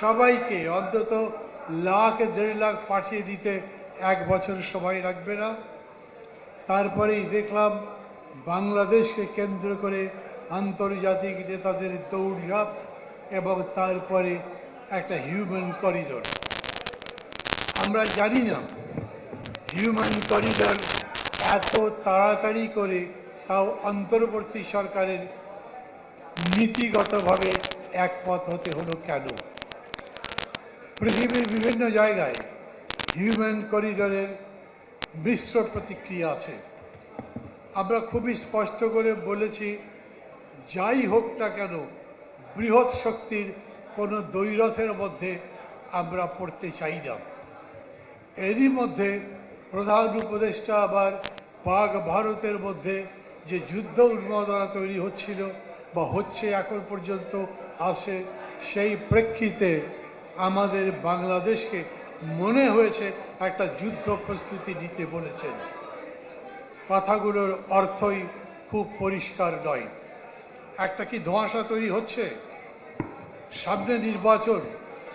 সবাইকে অন্তত লাখ দেড় লাখ পাঠিয়ে দিতে এক বছর সময় লাগবে না। তারপরেই দেখলাম বাংলাদেশকে কেন্দ্র করে আন্তর্জাতিক নেতাদের দৌড়ঝাঁপ এবং তারপরে একটা হিউম্যান করিডর আমরা জানি না হিউম্যান করিডর এত তাড়াতাড়ি করে তাও অন্তর্বর্তী সরকারের নীতিগতভাবে একমত হতে হলো কেন? পৃথিবীর বিভিন্ন জায়গায় হিউম্যান করিডরের মিশ্র প্রতিক্রিয়া আছে। আমরা খুবই স্পষ্ট করে বলেছি, যাই হোক না কেন, বৃহৎ শক্তির কোনো দৈরথের মধ্যে আমরা পড়তে চাই না। এরই মধ্যে প্রধান উপদেষ্টা আবার পাক ভারতের মধ্যে যে যুদ্ধ উন্মাদনা তৈরি হচ্ছিল বা হচ্ছে এখন পর্যন্ত আসে, সেই প্রেক্ষিতে আমাদের বাংলাদেশকে মনে হয়েছে একটা যুদ্ধ প্রস্তুতি নিতে বলেছেন। কথাগুলোর অর্থই খুব পরিষ্কার নয়। একটা কি ধোঁয়াশা তৈরি হচ্ছে? সামনে নির্বাচন,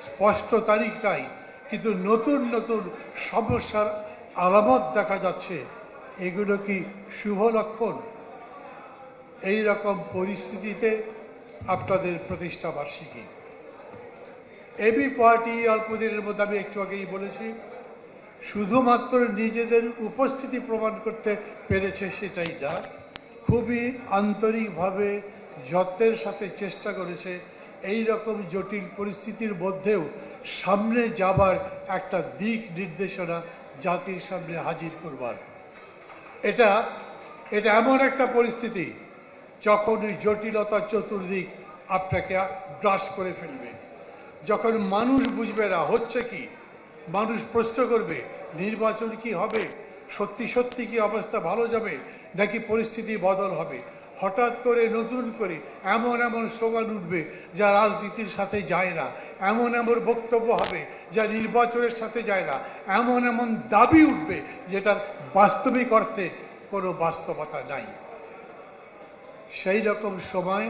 স্পষ্ট তারিখ নাই, কিন্তু নতুন নতুন সমস্যার আলামত দেখা যাচ্ছে। এগুলো কি শুভ লক্ষণ? এই রকম পরিস্থিতিতে আপনাদের প্রতিষ্ঠা বার্ষিকী। এবি পার্টি অল্প দিনের মধ্যে আমি একটু আগেই বলেছি, শুধুমাত্র নিজেদের উপস্থিতি প্রমাণ করতে পেরেছে সেটাই না, খুবই আন্তরিকভাবে যত্নের সাথে চেষ্টা করেছে, এই রকম জটিল পরিস্থিতির মধ্যেও সামনে যাবার একটা দিক নির্দেশনা জাতির সামনে হাজির করবার। এটা এটা এমন একটা পরিস্থিতি যখন জটিলতা চতুর্দিক আপনাকে গ্রাস করে ফেলবে। যখন মানুষ বুঝবে না, হচ্ছে কি? মানুষ প্রশ্ন করবে, নির্বাচন কি হবে? সত্যি সত্যি কি অবস্থা ভালো যাবে? নাকি পরিস্থিতি বদল হবে? হঠাৎ করে, নতুন করে, এমন এমন স্লোগান উঠবে যা রাজনীতির সাথে যায় না। এমন এমন বক্তব্য হবে যা নির্বাচনের সাথে যায় না। এমন এমন দাবি উঠবে যেটার বাস্তবিক অর্থে কোনো বাস্তবতা নাই। সেই রকম সময়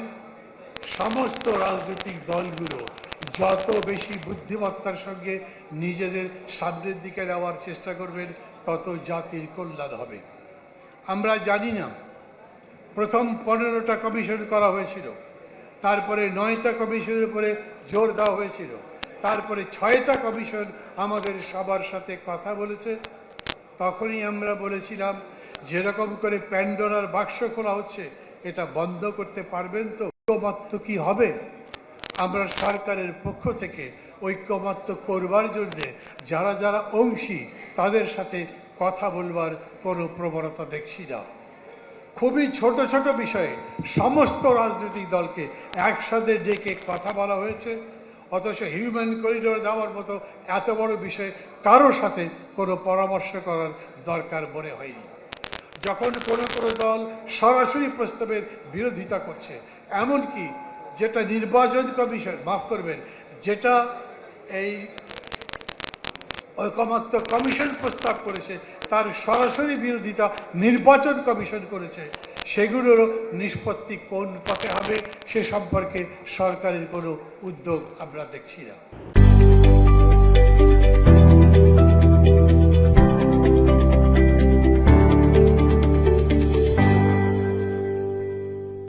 সমস্ত রাজনৈতিক দলগুলো যত বেশি বুদ্ধিমত্তার সঙ্গে নিজেদের সামনের দিকে নেওয়ার চেষ্টা করবেন, তত জাতির কল্যাণ হবে। আমরা জানি না, প্রথম পনেরোটা কমিশন করা হয়েছিল, তারপরে নয়টা কমিশনের উপরে জোর দেওয়া হয়েছিল, তারপরে ছয়টা কমিশন আমাদের সবার সাথে কথা বলেছে। তখনই আমরা বলেছিলাম, যেরকম করে প্যান্ডোরার বাক্স খোলা হচ্ছে, এটা বন্ধ করতে পারবেন তো? ঐক্যমত্য কি হবে? আমরা সরকারের পক্ষ থেকে ঐক্যমত্য করবার জন্য যারা যারা অংশী, তাদের সাথে কথা বলবার কোনো প্রবণতা দেখছি না। খুবই ছোট ছোট বিষয়ে সমস্ত রাজনৈতিক দলকে একসাথে ডেকে কথা বলা হয়েছে। অথচ হিউম্যান করিডোর দেওয়ার মতো এত বড় বিষয়ে কারও সাথে কোনো পরামর্শ করার দরকার মনে হয়নি। যখন কোনো কোনো দল সরাসরি প্রস্তাবের বিরোধিতা করছে, এমনকি যেটা নির্বাচন কমিশন, মাফ করবেন, যেটা এই ঐকমত্য কমিশন প্রস্তাব করেছে, তার সরাসরি বিরোধিতা নির্বাচন কমিশন করেছে সেগুলোরও নিষ্পত্তি কোন পথে হবে সে সম্পর্কে সরকারের কোনো উদ্যোগ আমরা দেখছি না।